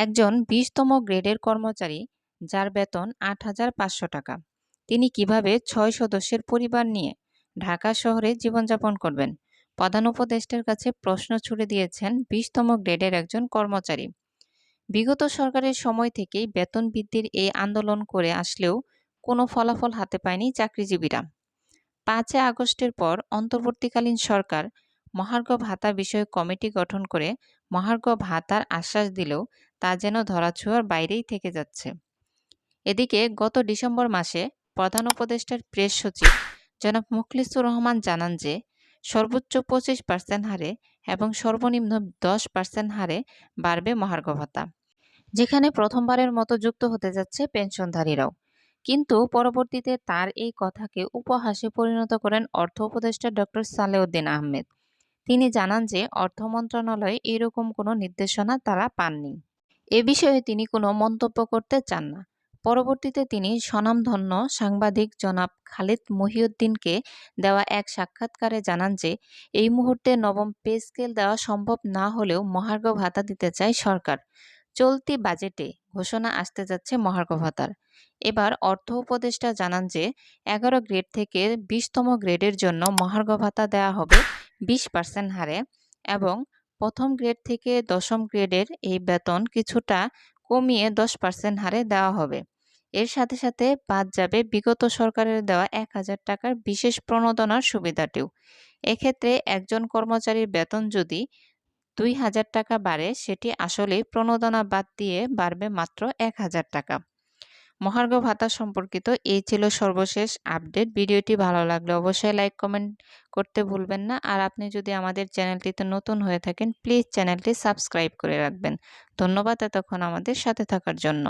একজন বিশতম গ্রেডের কর্মচারী, যার বেতন আট হাজার পাঁচশো টাকা। তিনি কীভাবে ছয় সদস্যের পরিবার নিয়ে ঢাকা শহরে জীবনযাপন করবেন? প্রধান উপদেষ্টার কাছে প্রশ্ন ছুড়ে দিয়েছেন বিশতম গ্রেডের একজন কর্মচারী। বিগত সরকারের সময় থেকেই বেতন বৃদ্ধির এই আন্দোলন করে আসলেও কোনো ফলাফল হাতে পায়নি চাকরিজীবীরা। পাঁচে আগস্টের পর অন্তর্বর্তীকালীন সরকার মহার্ঘ ভাতা বিষয়ক কমিটি গঠন করে মহার্ঘ ভাতার আশ্বাস দিলেও তা যেন ধরাছোঁয়ার বাইরেই থেকে যাচ্ছে। এদিকে গত ডিসেম্বর মাসে প্রধান উপদেষ্টার প্রেস সচিব জনাব মুখলিসুর রহমান জানান যে, সর্বোচ্চ পঁচিশ পার্সেন্ট হারে এবং সর্বনিম্ন দশ পার্সেন্ট হারে বাড়বে মহার্ঘ ভাতা। যেখানে প্রথমবারের মতো যুক্ত হতে যাচ্ছে পেনশনধারীরাও। কিন্তু পরবর্তীতে তার এই কথাকে উপহাসে পরিণত করেন অর্থ উপদেষ্টা ডক্টর সালেউদ্দিন আহমেদ। তিনি জানান যে, অর্থ মন্ত্রণালয়ে এরকম কোনো নির্দেশনা তারা পাননি। এ বিষয়ে তিনি কোনো মন্তব্য করতে চান না। পরবর্তীতে তিনি স্বনামধন্য সাংবাদিক জনাব খালিদ মহিউদ্দিনকে দেওয়া এক সাক্ষাৎকারে জানান যে, এই মুহূর্তে নবম পে স্কেল দেওয়া সম্ভব না হলেও মহার্ঘ ভাতা দিতে চায় সরকার। চলতি বাজেটে ঘোষণা আসতে যাচ্ছে মহার্ঘ ভাতার। এবার অর্থ উপদেষ্টা জানান যে, এগারো গ্রেড থেকে বিশতম গ্রেডের জন্য মহার্ঘ ভাতা দেওয়া হবে। বিশ পার্সেন্ট হারে এবং প্রথম গ্রেড থেকে দশম গ্রেডের এই বেতন কিছুটা কমিয়ে দশ পার্সেন্ট হারে দেওয়া হবে। এর সাথে সাথে বাদ যাবে বিগত সরকারের দেওয়া এক হাজার টাকার বিশেষ প্রণোদনার সুবিধাটিও। এক্ষেত্রে একজন কর্মচারীর বেতন যদি দুই হাজার টাকা বাড়ে, সেটি আসলে প্রণোদনা বাদ দিয়ে বাড়বে মাত্র এক হাজার টাকা। মহার্ঘ ভাতা সম্পর্কিত এই ছিল সর্বশেষ আপডেট। ভিডিওটি ভালো লাগলে অবশ্যই লাইক, কমেন্ট করতে ভুলবেন না। আর আপনি যদি আমাদের চ্যানেলটিতে নতুন হয়ে থাকেন, প্লিজ চ্যানেলটি সাবস্ক্রাইব করে রাখবেন। ধন্যবাদ এতক্ষণ আমাদের সাথে থাকার জন্য।